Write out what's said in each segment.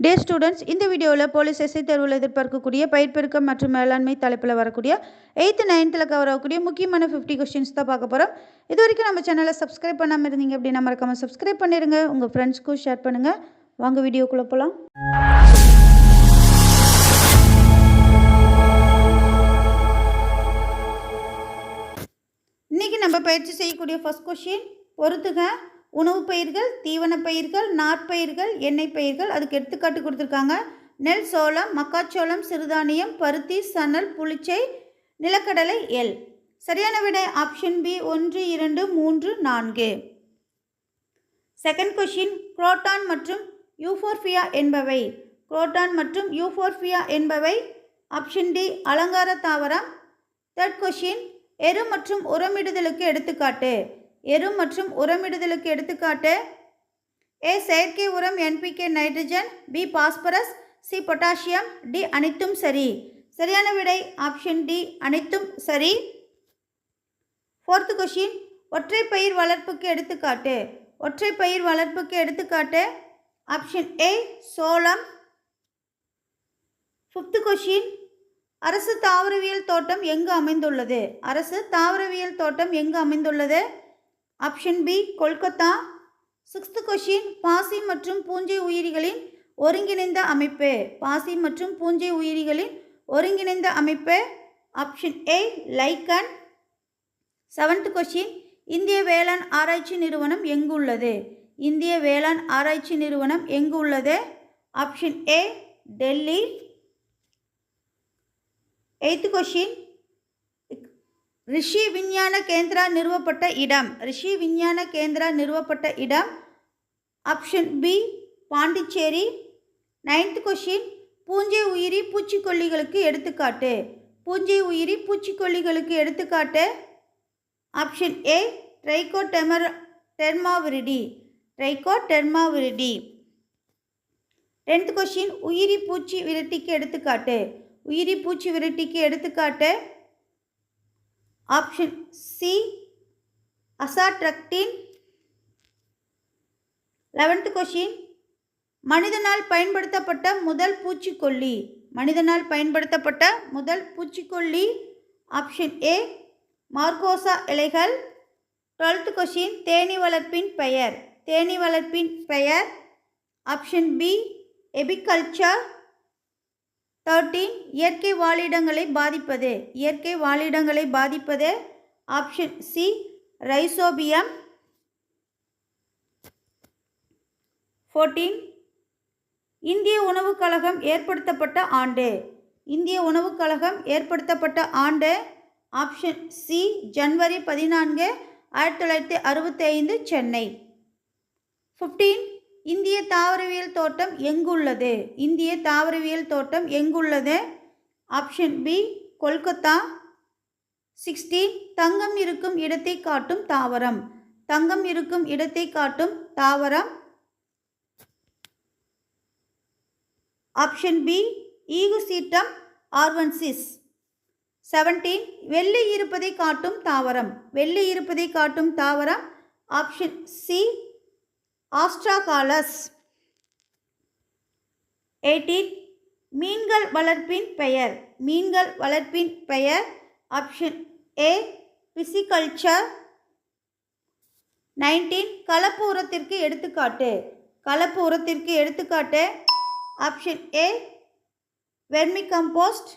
டே students இந்த வீடியோவில் police SI தேர்வில் எதிர்பார்க்கக்கூடிய பயிர்பெருக்கம் மற்றும் மேலாண்மை தலைப்பில் வரக்கூடிய எயித்து நைன்த்தில் கவர் ஆகக்கூடிய முக்கியமான ஃபிஃப்டி கொஸ்டின்ஸ் தான் பார்க்க போகிறோம் இது வரைக்கும் நம்ம சேனலை சப்ஸ்கிரைப் பண்ணாமல் இருந்தீங்க அப்படின்னா மறக்காமல் சப்ஸ்கிரைப் பண்ணிடுங்க. உங்கள் ஃப்ரெண்ட்ஸ்க்கும் ஷேர் பண்ணுங்கள் வாங்க வீடியோக்குள்ளே போகலாம் இன்றைக்கி நம்ம பயிற்சி செய்யக்கூடிய ஃபஸ்ட் கொஷின் பொறுத்துக. உணவுப் பயிர்கள் தீவனப் பயிர்கள் நாற்பயிர்கள் எண்ணெய் பயிர்கள் அதுக்கு எடுத்துக்காட்டு கொடுத்துருக்காங்க. நெல் சோளம் மக்காச்சோளம் சிறுதானியம் பருத்தி சணல் புளிச்சை நிலக்கடலை எல் சரியான விடை ஆப்ஷன் பி ஒன்று இரண்டு மூன்று நான்கு. செகண்ட் கொஷின் குரோட்டான் மற்றும் யூஃபோர்ஃபியா என்பவை. குரோட்டான் மற்றும் யூஃபோர்ஃபியா என்பவை. ஆப்ஷன் டி அலங்கார தாவரம். தேர்ட் கொஷின் எரு மற்றும் உரமிடுதலுக்கு எடுத்துக்காட்டு. எரு மற்றும் உரமிடுதலுக்கு எடுத்துக்காட்டு ஏ செயற்கை உரம் NPK nitrogen B phosphorus C potassium D அனைத்தும் சரி. சரியான விடை ஆப்ஷன் டி அனைத்தும் சரி. ஃபோர்த்து கொஷின் ஒற்றை பயிர் வளர்ப்புக்கு எடுத்துக்காட்டு. ஒற்றை பயிர் வளர்ப்புக்கு எடுத்துக்காட்டு ஆப்ஷன் ஏ சோளம். ஃபிஃப்த்து கொஷின் அரசு தாவரவியல் தோட்டம் எங்கு அமைந்துள்ளது? அரசு தாவரவியல் தோட்டம் எங்கு அமைந்துள்ளது? Option B Kolkata. Sixth question பாசி மற்றும் பூஞ்சை உயிரிகளின் ஒருங்கிணைந்த அமைப்பு. பாசி மற்றும் பூஞ்சை உயிரிகளின் ஒருங்கிணைந்த அமைப்பு. Option A lichen. Seventh question இந்திய வேளாண் ஆராய்ச்சி நிறுவனம் எங்கு உள்ளது இந்திய வேளாண் ஆராய்ச்சி நிறுவனம் எங்கு உள்ளது option A Delhi. Eighth question Rishi Vigyan Kendra நிறுவப்பட்ட இடம். ரிஷி விஞ்ஞான கேந்திரா நிறுவப்பட்ட இடம். Option B Pondicherry. Ninth question பூஞ்சை உயிரி பூச்சிக்கொல்லிகளுக்கு எடுத்துக்காட்டு. பூஞ்சை உயிரி பூச்சிக்கொல்லிகளுக்கு எடுத்துக்காட்டு. ஆப்ஷன் ஏ ட்ரைகோ டெமர் டெர்மாவிரிடி. ட்ரைகோ டெர்மாவிரிடி டென்த் கொஷின் உயிரி பூச்சி விரட்டிக்கு எடுத்துக்காட்டு. உயிரி பூச்சி விரட்டிக்கு எடுத்துக்காட்டு. Option C azadirachtin eleventh question மனிதனால் பயன்படுத்தப்பட்ட முதல் பூச்சிக்கொல்லி. மனிதனால் பயன்படுத்தப்பட்ட முதல் பூச்சிக்கொல்லி. ஆப்ஷன் ஏ மார்கோசா இலைகள். டுவெல்த் கொஷின் தேனி வளர்ப்பின் பெயர். தேனி வளர்ப்பின் பெயர். ஆப்ஷன் பி எபிகல்ச்சர் தேர்ட்டீன் இயற்கை வாழிடங்களை பாதிப்பது. இயற்கை வாழிடங்களை பாதிப்பது. ஆப்ஷன் சி ரைசோபியம் ஃபோர்டீன் இந்திய உணவுக் கழகம் ஏற்படுத்தப்பட்ட ஆண்டு. இந்திய உணவுக் கழகம் ஏற்படுத்தப்பட்ட ஆண்டு. ஆப்ஷன் சி ஜனவரி பதினான்கு ஆயிரத்தி தொள்ளாயிரத்தி அறுபத்தி ஐந்து சென்னை. ஃபிஃப்டீன் இந்திய தாவரவியல் தோட்டம் எங்குள்ளது? இந்திய தாவரவியல் தோட்டம் எங்குள்ளது? Option B Kolkata. சிக்ஸ்டீன் தங்கம் இருக்கும் இடத்தை காட்டும் தாவரம். தங்கம் இருக்கும் இடத்தை காட்டும் தாவரம். Option B equisetum arvensis. Seventeen வெள்ளி இருப்பதை காட்டும் தாவரம். வெள்ளி இருப்பதை காட்டும் தாவரம். Option C ஆஸ்ட்ராகாலஸ். எயிட்டீன் மீன்கள் வளர்ப்பின் பெயர். மீன்கள் வளர்ப்பின் பெயர் ஆப்ஷன் ஏ பிசிகல்ச்சர். நைன்டீன் கலப்பு உரத்திற்கு எடுத்துக்காட்டு. கலப்பு உரத்திற்கு எடுத்துக்காட்டு. Option A vermi compost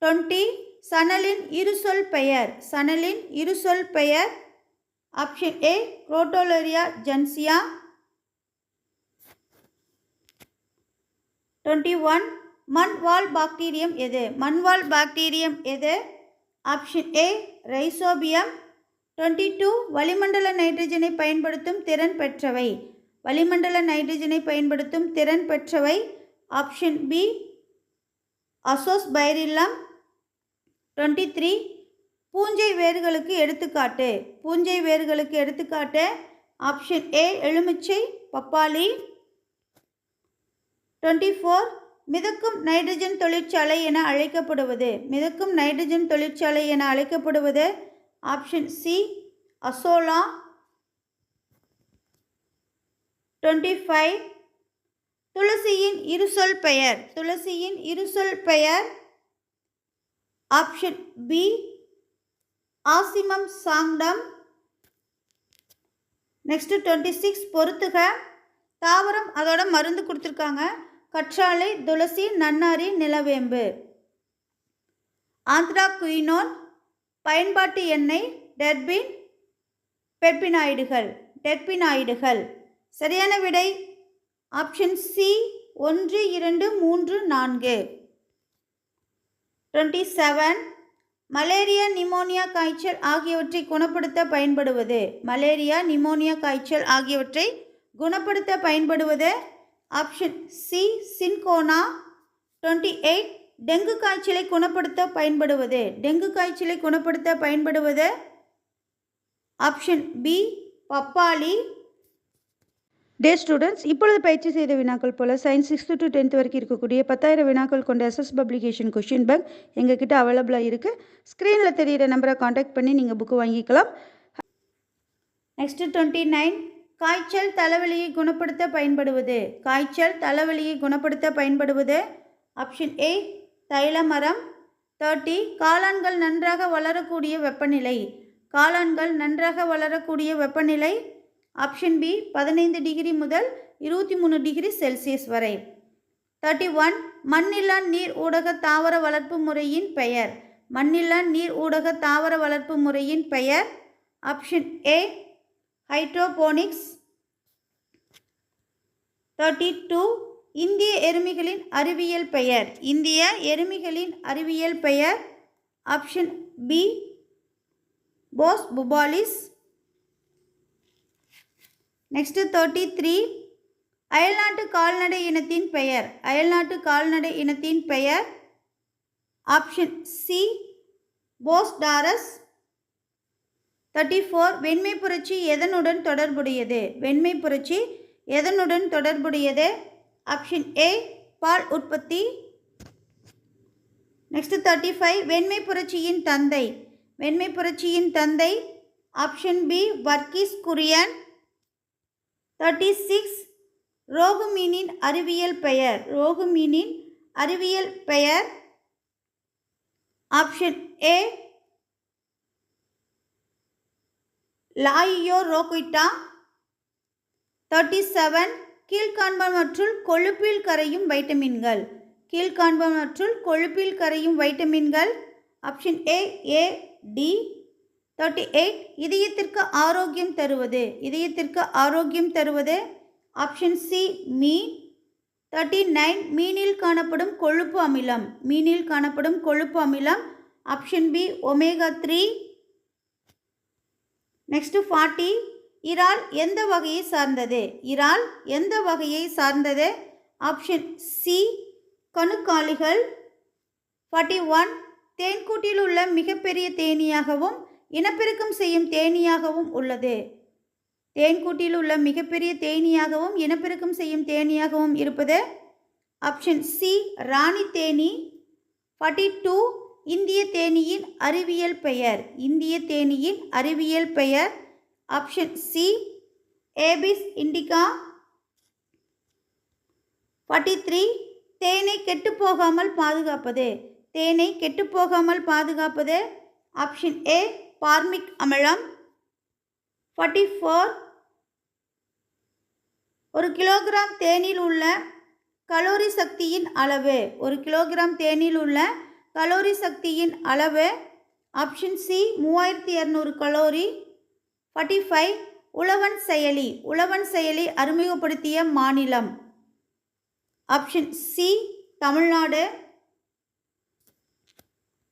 twenty சணலின் இருசொல் பெயர். சணலின் இருசொல் பெயர் option A crotalaria juncea twenty one மண்வால் bacterium எது? மண்வால் பாக்டீரியம் எது? Option A rhizobium twenty two வளிமண்டல நைட்ரஜனை பயன்படுத்தும் திறன் பெற்றவை. வளிமண்டல நைட்ரஜனை பயன்படுத்தும் திறன் பெற்றவை. Option B azospirillum twenty three பூஞ்சை வேர்களுக்கு எடுத்துக்காட்டு. பூஞ்சை வேர்களுக்கு எடுத்துக்காட்டு. ஆப்ஷன் ஏ எலுமிச்சை பப்பாளி. டுவெண்ட்டி ஃபோர் மிதக்கும் நைட்ரஜன் தொழிற்சாலை என அழைக்கப்படுவது. மிதக்கும் நைட்ரஜன் தொழிற்சாலை என அழைக்கப்படுவது. Option C azolla. Twenty five துளசியின் இருசொல் பெயர். துளசியின் இருசொல் பெயர். Option B ocimum sanctum. Next twenty six பொறுத்துக. தாவரம் அதோட மருந்து கொடுத்துருக்காங்க. கற்றாழை துளசி நன்னாரி நிலவேம்பு. ஆந்திரா குயினோன் பயன்பாட்டு எண்ணெய் டெர்பின் பெர்பினாய்டுகள் டெர்பினாய்டுகள். சரியான விடை? ஆப்ஷன் சி ஒன்று இரண்டு மூன்று நான்கு. டுவெண்ட்டி செவன் மலேரியா நிமோனியா காய்ச்சல் ஆகியவற்றை குணப்படுத்த பயன்படுவது. மலேரியா நிமோனியா காய்ச்சல் ஆகியவற்றை குணப்படுத்த பயன்படுவது. Option C cinchona twenty eight dengue காய்ச்சலை குணப்படுத்த பயன்படுவது. டெங்கு காய்ச்சலை குணப்படுத்த பயன்படுவது. ஆப்ஷன் பி பப்பாளி டே ஸ்டூடெண்ட்ஸ் இப்பொழுது பயிற்சி செய்த வினாக்கள் போல் சயின்ஸ் சிக்ஸ்த்து டு டென்த் வரைக்கும் இருக்கக்கூடிய பத்தாயிரம் வினாக்கள் கொண்ட எஸ்எஸ் பப்ளிகேஷன் கொஷின் பேங்க் எங்ககிட்ட அவைலபிளாக இருக்குது ஸ்க்ரீனில் தெரிகிற நம்பரை காண்டாக்ட் பண்ணி நீங்கள் புக்கு வாங்கிக்கலாம். நெக்ஸ்ட்டு டுவெண்ட்டி நைன் காய்ச்சல் தலைவலியை குணப்படுத்த பயன்படுவது. காய்ச்சல் தலைவலியை குணப்படுத்த பயன்படுவது. ஆப்ஷன் ஏ தைல மரம். தேர்ட்டி காளான்கள் நன்றாக வளரக்கூடிய வெப்பநிலை. காளான்கள் நன்றாக வளரக்கூடிய வெப்பநிலை. ஆப்ஷன் பி பதினைந்து டிகிரி முதல் இருபத்தி மூணு டிகிரி செல்சியஸ் வரை. தேர்ட்டி ஒன் மண்ணில்லா நீர் ஊடக தாவர வளர்ப்பு முறையின் பெயர். மண்ணில்லா நீர் ஊடக தாவர வளர்ப்பு முறையின் பெயர். Option A hydroponics thirty two இந்திய எருமிகளின் அறிவியல் பெயர். இந்திய எருமிகளின் அறிவியல் பெயர். Option B bos bubalis next thirty three அயல்நாட்டு கால்நடை இனத்தின் பெயர். அயல்நாட்டு கால்நடை இனத்தின் பெயர். Option C bos taurus thirty four வெண்மை புரட்சி எதனுடன் தொடர்புடையது? வெண்மை புரட்சி எதனுடன் தொடர்புடையது? ஆப்ஷன் ஏ பால் உற்பத்தி. நெக்ஸ்ட் தேர்ட்டி ஃபைவ் வெண்மை புரட்சியின் தந்தை. வெண்மை புரட்சியின் தந்தை. Option B Verghese Kurien. Thirty six ரோகுமீனின் அறிவியல் பெயர். ரோகுமீனின் அறிவியல் பெயர் option A labeo rohita thirty seven கீழ்காண்பனவற்றுள் கொழுப்பில் கரையும் வைட்டமின்கள். கீழ்காண்பனவற்றுள் கொழுப்பில் கரையும் வைட்டமின்கள். Option A A D thirty eight இதயத்திற்கு ஆரோக்கியம் தருவது. இதயத்திற்கு ஆரோக்கியம் தருவது. ஆப்ஷன் சி மீன். தேர்ட்டி நைன் மீனில் காணப்படும் கொழுப்பு அமிலம். மீனில் காணப்படும் கொழுப்பு அமிலம். Option B omega three next forty இறால் எந்த வகையை சார்ந்தது? இறால் எந்த வகையை சார்ந்தது? ஆப்ஷன் சி கணுக்காலிகள். ஃபார்ட்டி ஒன் தேன்கூட்டில் உள்ள மிகப்பெரிய தேனீயாகவும் இனப்பெருக்கம் செய்யும் தேனீயாகவும் உள்ளது. தேன்கூட்டில் உள்ள மிகப்பெரிய தேனீயாகவும் இனப்பெருக்கம் செய்யும் தேனீயாகவும் இருப்பது ஆப்ஷன் சி ராணி தேனி. ஃபார்ட்டி டூ இந்திய தேனியின் அறிவியல் பெயர். இந்திய தேனியின் அறிவியல் பெயர் option C Apis indica forty three தேனை கெட்டுப்போகாமல் பாதுகாப்பது. தேனை கெட்டுப்போகாமல் பாதுகாப்பது ஆப்ஷன் ஏ பார்மிக் அமிலம் ஃபார்ட்டி ஃபோர் ஒரு கிலோகிராம் தேனில் உள்ள கலோரி சக்தியின் அளவு. ஒரு கிலோகிராம் தேனில் உள்ள கலோரி சக்தியின் அளவு. ஆப்ஷன் சி மூவாயிரத்தி இரநூறு கலோரி. ஃபார்ட்டி ஃபைவ் உழவன் செயலி. உழவன் செயலி அறிமுகப்படுத்திய மாநிலம். Option C Tamil Nadu.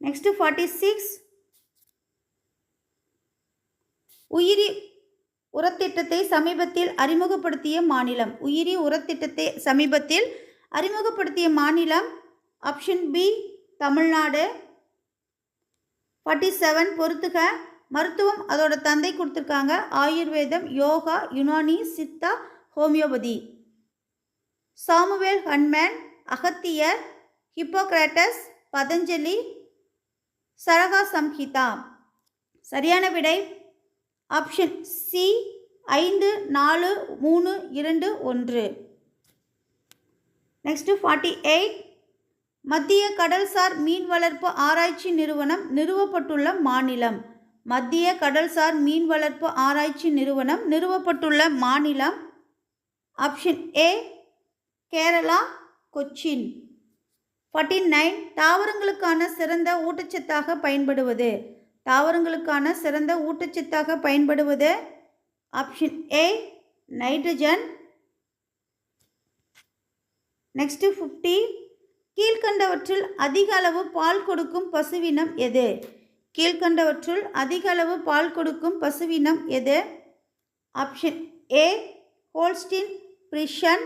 Next forty six உயிரி உரத்திட்டத்தை சமீபத்தில் அறிமுகப்படுத்திய மாநிலம். உயிரி உரத்திட்டத்தை சமீபத்தில் அறிமுகப்படுத்திய மாநிலம் option B Tamil Nadu. Forty seven பொறுத்துக. மருத்துவம் அதோட தந்தை கொடுத்துருக்காங்க. ஆயுர்வேதம் yoga Unani Siddha homeopathy. Samuel Hahnemann Agathiyar Hippocrates Patanjali Charaka Samhita சரியான விடை ஆப்ஷன் சி ஐந்து நாலு மூணு இரண்டு ஒன்று. நெக்ஸ்ட்டு ஃபார்ட்டி எயிட் மத்திய கடல்சார் மீன் வளர்ப்பு ஆராய்ச்சி நிறுவனம் நிறுவப்பட்டுள்ள மாநிலம். மத்திய கடல்சார் மீன் வளர்ப்பு ஆராய்ச்சி நிறுவனம் நிறுவப்பட்டுள்ள மாநிலம். Option A Kerala Cochin. Forty nine தாவரங்களுக்கான சிறந்த ஊட்டச்சத்தாக பயன்படுவது. தாவரங்களுக்கான சிறந்த ஊட்டச்சத்தாக பயன்படுவது option A nitrogen next fifty கீழ்கண்டவற்றில் அதிக அளவு பால் கொடுக்கும் பசுவினம் எது? கீழ்கண்டவற்றுள் அதிக அளவு பால் கொடுக்கும் பசுவினம் எது? ஆப்ஷன் ஏ ஹோல்ஸ்டின் பிரிஷன்